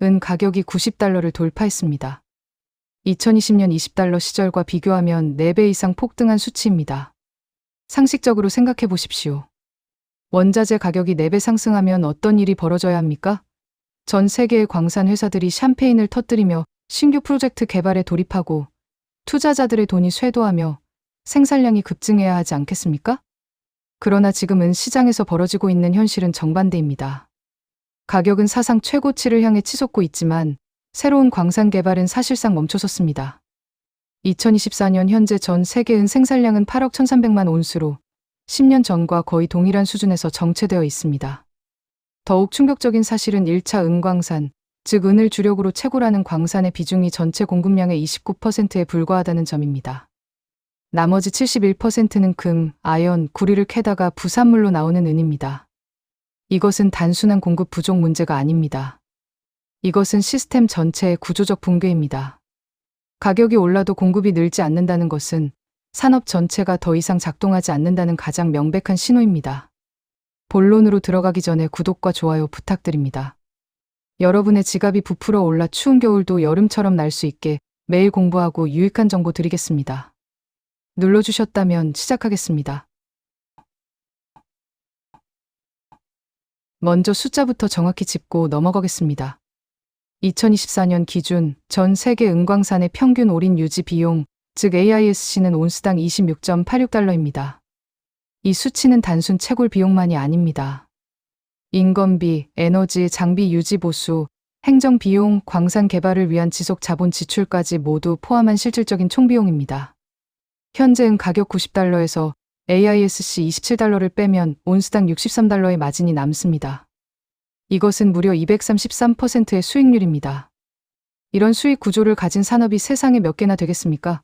은 가격이 90달러를 돌파했습니다. 2020년 20달러 시절과 비교하면 4배 이상 폭등한 수치입니다. 상식적으로 생각해 보십시오. 원자재 가격이 4배 상승하면 어떤 일이 벌어져야 합니까? 전 세계의 광산 회사들이 샴페인을 터뜨리며 신규 프로젝트 개발에 돌입하고 투자자들의 돈이 쇄도하며 생산량이 급증해야 하지 않겠습니까? 그러나 지금은 시장에서 벌어지고 있는 현실은 정반대입니다. 가격은 사상 최고치를 향해 치솟고 있지만 새로운 광산 개발은 사실상 멈춰섰습니다. 2024년 현재 전 세계 은 생산량은 8억 1,300만 온수로 10년 전과 거의 동일한 수준에서 정체되어 있습니다. 더욱 충격적인 사실은 1차 은광산, 즉 은을 주력으로 채굴하는 광산의 비중이 전체 공급량의 29%에 불과하다는 점입니다. 나머지 71%는 금, 아연, 구리를 캐다가 부산물로 나오는 은입니다. 이것은 단순한 공급 부족 문제가 아닙니다. 이것은 시스템 전체의 구조적 붕괴입니다. 가격이 올라도 공급이 늘지 않는다는 것은 산업 전체가 더 이상 작동하지 않는다는 가장 명백한 신호입니다. 본론으로 들어가기 전에 구독과 좋아요 부탁드립니다. 여러분의 지갑이 부풀어 올라 추운 겨울도 여름처럼 날 수 있게 매일 공부하고 유익한 정보 드리겠습니다. 눌러주셨다면 시작하겠습니다. 먼저 숫자부터 정확히 짚고 넘어가겠습니다. 2024년 기준 전 세계 은광산의 평균 올인 유지 비용, 즉 AISC는 온스당 26.86달러입니다. 이 수치는 단순 채굴 비용만이 아닙니다. 인건비, 에너지, 장비 유지 보수, 행정 비용, 광산 개발을 위한 지속 자본 지출까지 모두 포함한 실질적인 총비용입니다. 현재은 가격 90달러에서 AISC 27달러를 빼면 온스당 63달러의 마진이 남습니다. 이것은 무려 233%의 수익률입니다. 이런 수익 구조를 가진 산업이 세상에 몇 개나 되겠습니까?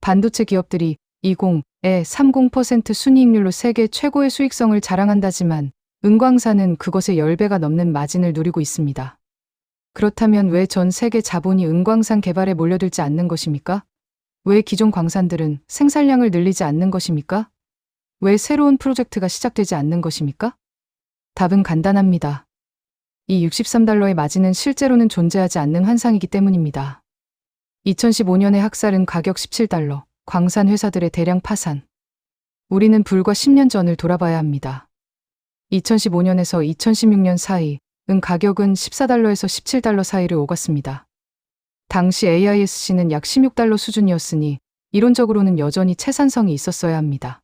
반도체 기업들이 20에 30% 순이익률로 세계 최고의 수익성을 자랑한다지만 은광사는 그것의 10배가 넘는 마진을 누리고 있습니다. 그렇다면 왜 전 세계 자본이 은광산 개발에 몰려들지 않는 것입니까? 왜 기존 광산들은 생산량을 늘리지 않는 것입니까? 왜 새로운 프로젝트가 시작되지 않는 것입니까? 답은 간단합니다. 이 63달러의 마진은 실제로는 존재하지 않는 환상이기 때문입니다. 2015년의 학살은 가격 17달러, 광산 회사들의 대량 파산. 우리는 불과 10년 전을 돌아봐야 합니다. 2015년에서 2016년 사이, 은 가격은 14달러에서 17달러 사이를 오갔습니다. 당시 AISC는 약 16달러 수준이었으니 이론적으로는 여전히 채산성이 있었어야 합니다.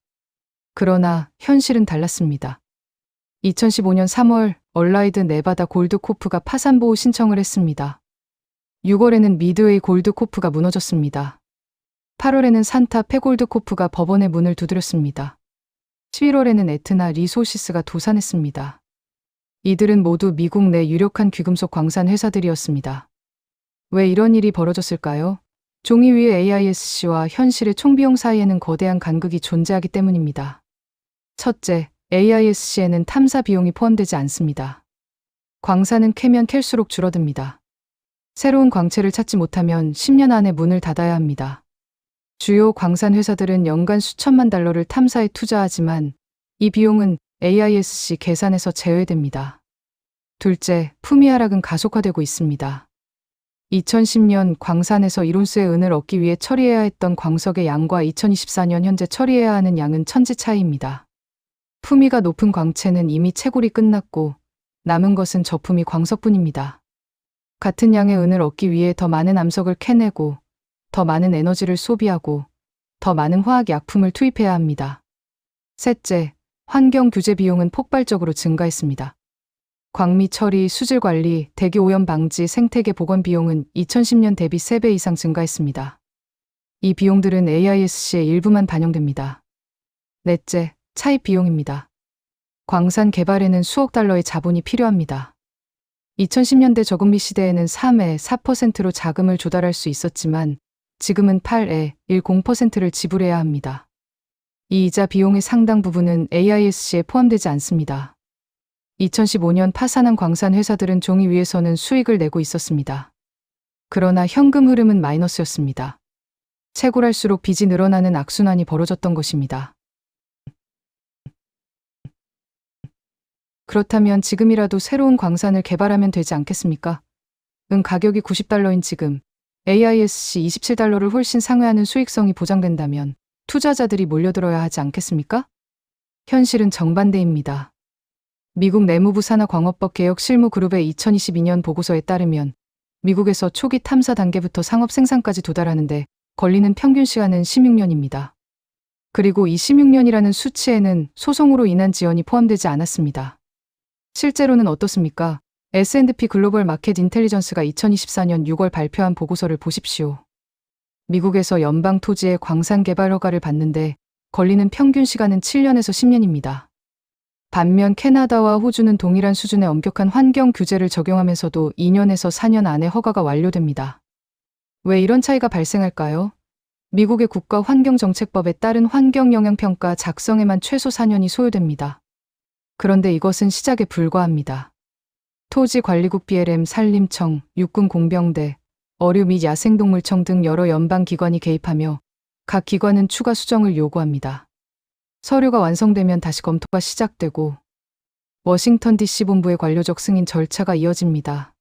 그러나 현실은 달랐습니다. 2015년 3월 얼라이드 네바다 골드코프가 파산보호 신청을 했습니다. 6월에는 미드웨이 골드코프가 무너졌습니다. 8월에는 산타 페골드코프가 법원의 문을 두드렸습니다. 11월에는 에트나 리소시스가 도산했습니다. 이들은 모두 미국 내 유력한 귀금속 광산 회사들이었습니다. 왜 이런 일이 벌어졌을까요? 종이 위의 AISC와 현실의 총비용 사이에는 거대한 간극이 존재하기 때문입니다. 첫째, AISC에는 탐사 비용이 포함되지 않습니다. 광산은 캐면 캘수록 줄어듭니다. 새로운 광채를 찾지 못하면 10년 안에 문을 닫아야 합니다. 주요 광산 회사들은 연간 수천만 달러를 탐사에 투자하지만 이 비용은 AISC 계산에서 제외됩니다. 둘째, 품위 하락은 가속화되고 있습니다. 2010년 광산에서 이론수의 은을 얻기 위해 처리해야 했던 광석의 양과 2024년 현재 처리해야 하는 양은 천지 차이입니다. 품위가 높은 광채는 이미 채굴이 끝났고 남은 것은 저품위 광석뿐입니다. 같은 양의 은을 얻기 위해 더 많은 암석을 캐내고 더 많은 에너지를 소비하고 더 많은 화학 약품을 투입해야 합니다. 셋째, 환경 규제 비용은 폭발적으로 증가했습니다. 광미 처리, 수질 관리, 대기 오염 방지, 생태계 복원 비용은 2010년 대비 3배 이상 증가했습니다. 이 비용들은 AISC의 일부만 반영됩니다. 넷째, 차입 비용입니다. 광산 개발에는 수억 달러의 자본이 필요합니다. 2010년대 저금리 시대에는 3에 4%로 자금을 조달할 수 있었지만 지금은 8에 10%를 지불해야 합니다. 이 이자 비용의 상당 부분은 AISC에 포함되지 않습니다. 2015년 파산한 광산 회사들은 종이 위에서는 수익을 내고 있었습니다. 그러나 현금 흐름은 마이너스였습니다. 채굴할수록 빚이 늘어나는 악순환이 벌어졌던 것입니다. 그렇다면 지금이라도 새로운 광산을 개발하면 되지 않겠습니까? 은 가격이 90달러인 지금 AISC 27달러를 훨씬 상회하는 수익성이 보장된다면 투자자들이 몰려들어야 하지 않겠습니까? 현실은 정반대입니다. 미국 내무부 산하 광업법 개혁 실무 그룹의 2022년 보고서에 따르면 미국에서 초기 탐사 단계부터 상업 생산까지 도달하는데 걸리는 평균 시간은 16년입니다. 그리고 이 16년이라는 수치에는 소송으로 인한 지연이 포함되지 않았습니다. 실제로는 어떻습니까? S&P 글로벌 마켓 인텔리전스가 2024년 6월 발표한 보고서를 보십시오. 미국에서 연방 토지의 광산 개발 허가를 받는데 걸리는 평균 시간은 7년에서 10년입니다. 반면 캐나다와 호주는 동일한 수준의 엄격한 환경 규제를 적용하면서도 2년에서 4년 안에 허가가 완료됩니다. 왜 이런 차이가 발생할까요? 미국의 국가 환경정책법에 따른 환경영향평가 작성에만 최소 4년이 소요됩니다. 그런데 이것은 시작에 불과합니다. 토지관리국 BLM 산림청, 육군공병대, 어류 및 야생동물청 등 여러 연방기관이 개입하며 각 기관은 추가 수정을 요구합니다. 서류가 완성되면 다시 검토가 시작되고 워싱턴 DC 본부의 관료적 승인 절차가 이어집니다.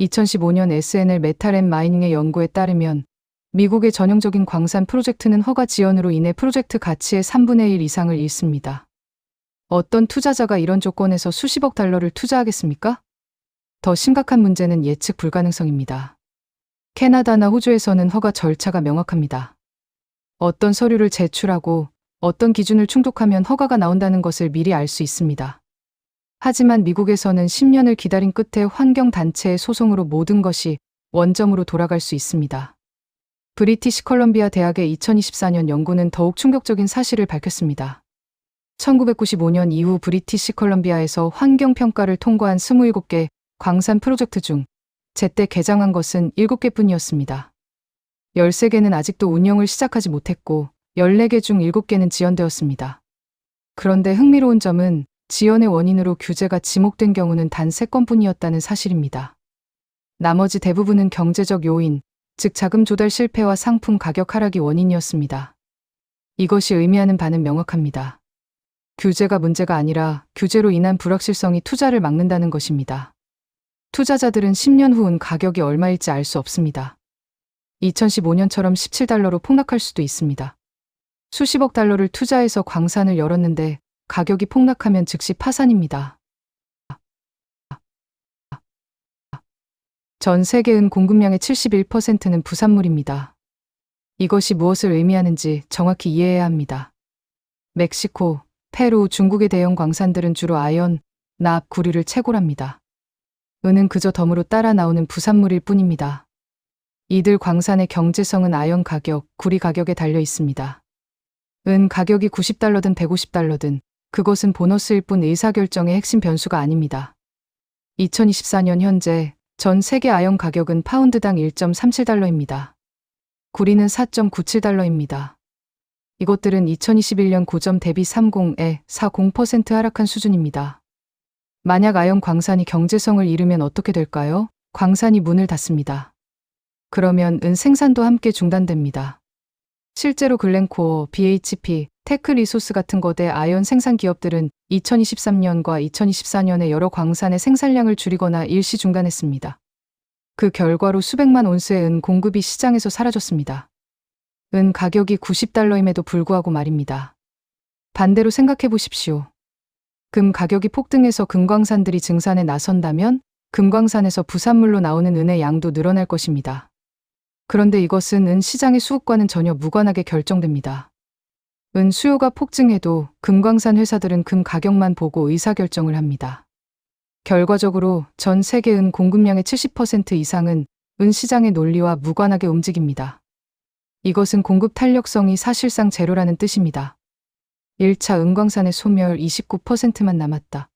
2015년 SNL 메탈 앤 마이닝의 연구에 따르면 미국의 전형적인 광산 프로젝트는 허가 지연으로 인해 프로젝트 가치의 3분의 1 이상을 잃습니다. 어떤 투자자가 이런 조건에서 수십억 달러를 투자하겠습니까? 더 심각한 문제는 예측 불가능성입니다. 캐나다나 호주에서는 허가 절차가 명확합니다. 어떤 서류를 제출하고 어떤 기준을 충족하면 허가가 나온다는 것을 미리 알 수 있습니다. 하지만 미국에서는 10년을 기다린 끝에 환경단체의 소송으로 모든 것이 원점으로 돌아갈 수 있습니다. 브리티시 컬럼비아 대학의 2024년 연구는 더욱 충격적인 사실을 밝혔습니다. 1995년 이후 브리티시 컬럼비아에서 환경평가를 통과한 27개 광산 프로젝트 중 제때 개장한 것은 7개 뿐이었습니다. 13개는 아직도 운영을 시작하지 못했고 14개 중 7개는 지연되었습니다. 그런데 흥미로운 점은 지연의 원인으로 규제가 지목된 경우는 단 3건 뿐이었다는 사실입니다. 나머지 대부분은 경제적 요인, 즉 자금 조달 실패와 상품 가격 하락이 원인이었습니다. 이것이 의미하는 바는 명확합니다. 규제가 문제가 아니라 규제로 인한 불확실성이 투자를 막는다는 것입니다. 투자자들은 10년 후은 가격이 얼마일지 알 수 없습니다. 2015년처럼 17달러로 폭락할 수도 있습니다. 수십억 달러를 투자해서 광산을 열었는데 가격이 폭락하면 즉시 파산입니다. 전 세계 은 공급량의 71%는 부산물입니다. 이것이 무엇을 의미하는지 정확히 이해해야 합니다. 멕시코, 페루, 중국의 대형 광산들은 주로 아연, 납, 구리를 채굴합니다. 은은 그저 덤으로 따라 나오는 부산물일 뿐입니다. 이들 광산의 경제성은 아연 가격, 구리 가격에 달려 있습니다. 은 가격이 90달러든 150달러든 그것은 보너스일 뿐 의사결정의 핵심 변수가 아닙니다. 2024년 현재 전 세계 아연 가격은 파운드당 1.37달러입니다. 구리는 4.97달러입니다. 이것들은 2021년 고점 대비 30에 40% 하락한 수준입니다. 만약 아연 광산이 경제성을 잃으면 어떻게 될까요? 광산이 문을 닫습니다. 그러면 은 생산도 함께 중단됩니다. 실제로 글렌코어, BHP, 테크 리소스 같은 거대 아연 생산 기업들은 2023년과 2024년에 여러 광산의 생산량을 줄이거나 일시 중단했습니다. 그 결과로 수백만 온스의 은 공급이 시장에서 사라졌습니다. 은 가격이 90달러임에도 불구하고 말입니다. 반대로 생각해 보십시오. 금 가격이 폭등해서 금광산들이 증산에 나선다면 금광산에서 부산물로 나오는 은의 양도 늘어날 것입니다. 그런데 이것은 은 시장의 수급과는 전혀 무관하게 결정됩니다. 은 수요가 폭증해도 금광산 회사들은 금 가격만 보고 의사결정을 합니다. 결과적으로 전 세계 은 공급량의 70% 이상은 은 시장의 논리와 무관하게 움직입니다. 이것은 공급 탄력성이 사실상 제로라는 뜻입니다. 1차 은광산의 소멸 29%만 남았다.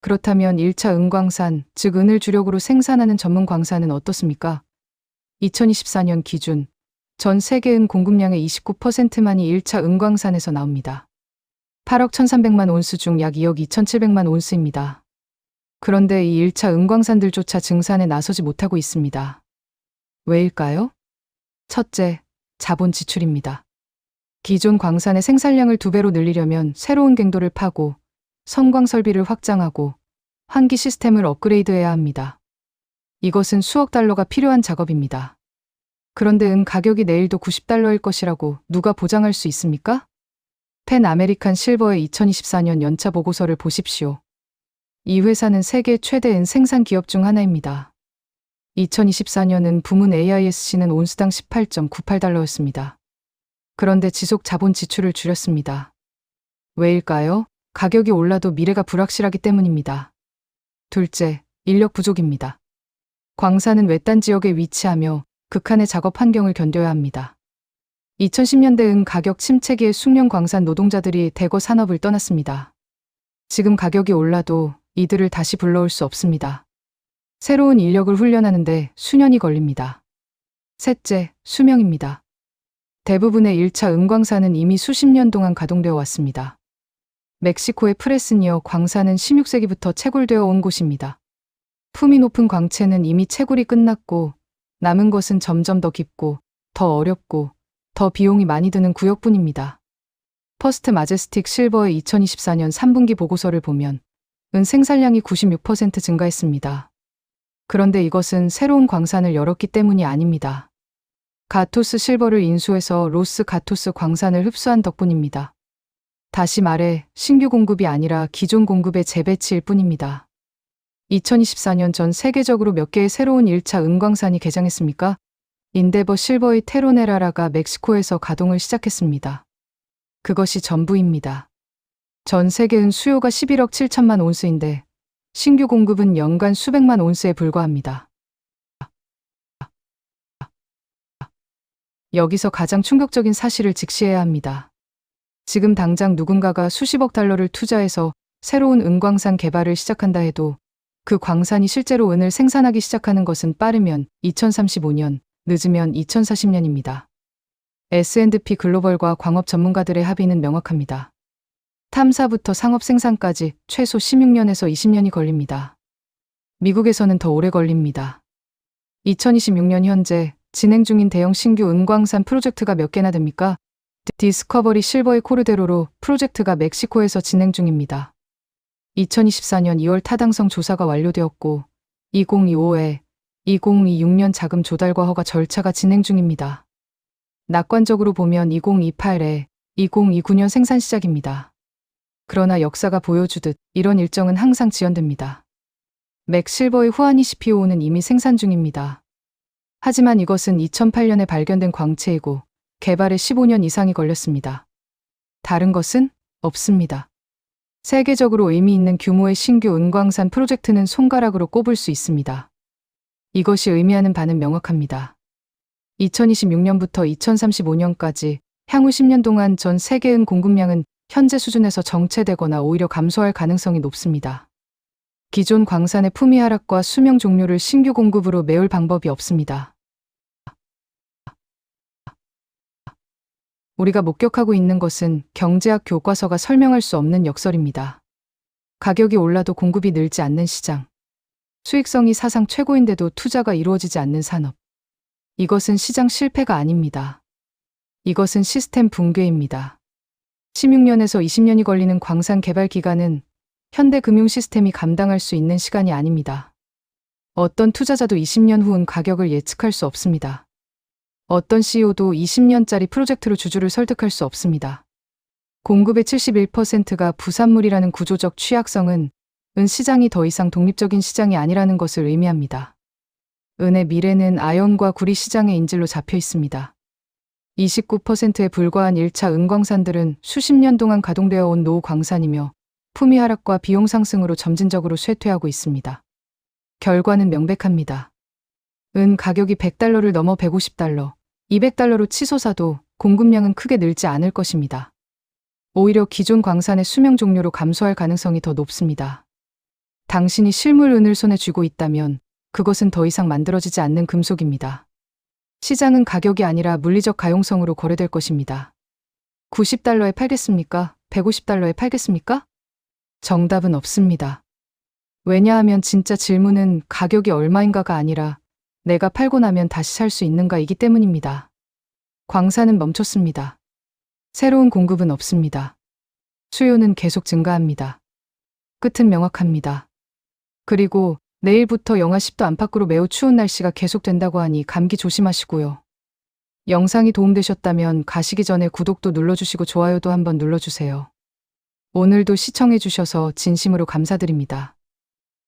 그렇다면 1차 은광산, 즉 은을 주력으로 생산하는 전문 광산은 어떻습니까? 2024년 기준 전 세계 은 공급량의 29%만이 1차 은광산에서 나옵니다. 8억 1,300만 온스 중 약 2억 2,700만 온스입니다. 그런데 이 1차 은광산들조차 증산에 나서지 못하고 있습니다. 왜일까요? 첫째, 자본 지출입니다. 기존 광산의 생산량을 두 배로 늘리려면 새로운 갱도를 파고 성광 설비를 확장하고 환기 시스템을 업그레이드해야 합니다. 이것은 수억 달러가 필요한 작업입니다. 그런데 은 가격이 내일도 90달러일 것이라고 누가 보장할 수 있습니까? 펜 아메리칸 실버의 2024년 연차 보고서를 보십시오. 이 회사는 세계 최대 은 생산 기업 중 하나입니다. 2024년은 부문 AISC는 온수당 18.98달러였습니다. 그런데 지속 자본 지출을 줄였습니다. 왜일까요? 가격이 올라도 미래가 불확실하기 때문입니다. 둘째, 인력 부족입니다. 광산은 외딴 지역에 위치하며 극한의 작업 환경을 견뎌야 합니다. 2010년대 은 가격 침체기에 숙련 광산 노동자들이 대거 산업을 떠났습니다. 지금 가격이 올라도 이들을 다시 불러올 수 없습니다. 새로운 인력을 훈련하는데 수년이 걸립니다. 셋째, 수명입니다. 대부분의 1차 은광산은 이미 수십 년 동안 가동되어 왔습니다. 멕시코의 프레스니어 광산은 16세기부터 채굴되어 온 곳입니다. 품이 높은 광채는 이미 채굴이 끝났고 남은 것은 점점 더 깊고 더 어렵고 더 비용이 많이 드는 구역뿐입니다. 퍼스트 마제스틱 실버의 2024년 3분기 보고서를 보면 은 생산량이 96% 증가했습니다. 그런데 이것은 새로운 광산을 열었기 때문이 아닙니다. 가토스 실버를 인수해서 로스 가토스 광산을 흡수한 덕분입니다. 다시 말해 신규 공급이 아니라 기존 공급의 재배치일 뿐입니다. 2024년 전 세계적으로 몇 개의 새로운 1차 은광산이 개장했습니까? 인데버 실버의 테로네라라가 멕시코에서 가동을 시작했습니다. 그것이 전부입니다. 전 세계은 수요가 11억 7천만 온스인데 신규 공급은 연간 수백만 온스에 불과합니다. 여기서 가장 충격적인 사실을 직시해야 합니다. 지금 당장 누군가가 수십억 달러를 투자해서 새로운 은광산 개발을 시작한다 해도 그 광산이 실제로 은을 생산하기 시작하는 것은 빠르면 2035년, 늦으면 2040년입니다. S&P 글로벌과 광업 전문가들의 합의는 명확합니다. 탐사부터 상업 생산까지 최소 16년에서 20년이 걸립니다. 미국에서는 더 오래 걸립니다. 2026년 현재 진행 중인 대형 신규 은광산 프로젝트가 몇 개나 됩니까? 디스커버리 실버의 코르데로로 프로젝트가 멕시코에서 진행 중입니다. 2024년 2월 타당성 조사가 완료되었고 2025에 2026년 자금 조달과 허가 절차가 진행 중입니다. 낙관적으로 보면 2028에 2029년 생산 시작입니다. 그러나 역사가 보여주듯 이런 일정은 항상 지연됩니다. 맥실버의 후아니 CPO는 이미 생산 중입니다. 하지만 이것은 2008년에 발견된 광채이고 개발에 15년 이상이 걸렸습니다. 다른 것은 없습니다. 세계적으로 의미 있는 규모의 신규 은광산 프로젝트는 손가락으로 꼽을 수 있습니다. 이것이 의미하는 바는 명확합니다. 2026년부터 2035년까지 향후 10년 동안 전 세계은 공급량은 현재 수준에서 정체되거나 오히려 감소할 가능성이 높습니다. 기존 광산의 품위 하락과 수명 종료를 신규 공급으로 메울 방법이 없습니다. 우리가 목격하고 있는 것은 경제학 교과서가 설명할 수 없는 역설입니다. 가격이 올라도 공급이 늘지 않는 시장. 수익성이 사상 최고인데도 투자가 이루어지지 않는 산업. 이것은 시장 실패가 아닙니다. 이것은 시스템 붕괴입니다. 16년에서 20년이 걸리는 광산 개발 기간은 현대 금융 시스템이 감당할 수 있는 시간이 아닙니다. 어떤 투자자도 20년 후은 가격을 예측할 수 없습니다. 어떤 CEO도 20년짜리 프로젝트로 주주를 설득할 수 없습니다. 공급의 71%가 부산물이라는 구조적 취약성은 은 시장이 더 이상 독립적인 시장이 아니라는 것을 의미합니다. 은의 미래는 아연과 구리 시장의 인질로 잡혀 있습니다. 29%에 불과한 1차 은광산들은 수십 년 동안 가동되어 온 노후 광산이며 품위 하락과 비용 상승으로 점진적으로 쇠퇴하고 있습니다. 결과는 명백합니다. 은 가격이 100달러를 넘어 150달러, 200달러로 치솟아도 공급량은 크게 늘지 않을 것입니다. 오히려 기존 광산의 수명 종료로 감소할 가능성이 더 높습니다. 당신이 실물 은을 손에 쥐고 있다면 그것은 더 이상 만들어지지 않는 금속입니다. 시장은 가격이 아니라 물리적 가용성으로 거래될 것입니다. 90달러에 팔겠습니까? 150달러에 팔겠습니까? 정답은 없습니다. 왜냐하면 진짜 질문은 가격이 얼마인가가 아니라 내가 팔고 나면 다시 살 수 있는가이기 때문입니다. 광산은 멈췄습니다. 새로운 공급은 없습니다. 수요는 계속 증가합니다. 끝은 명확합니다. 그리고 내일부터 영하 10도 안팎으로 매우 추운 날씨가 계속된다고 하니 감기 조심하시고요. 영상이 도움되셨다면 가시기 전에 구독도 눌러주시고 좋아요도 한번 눌러주세요. 오늘도 시청해주셔서 진심으로 감사드립니다.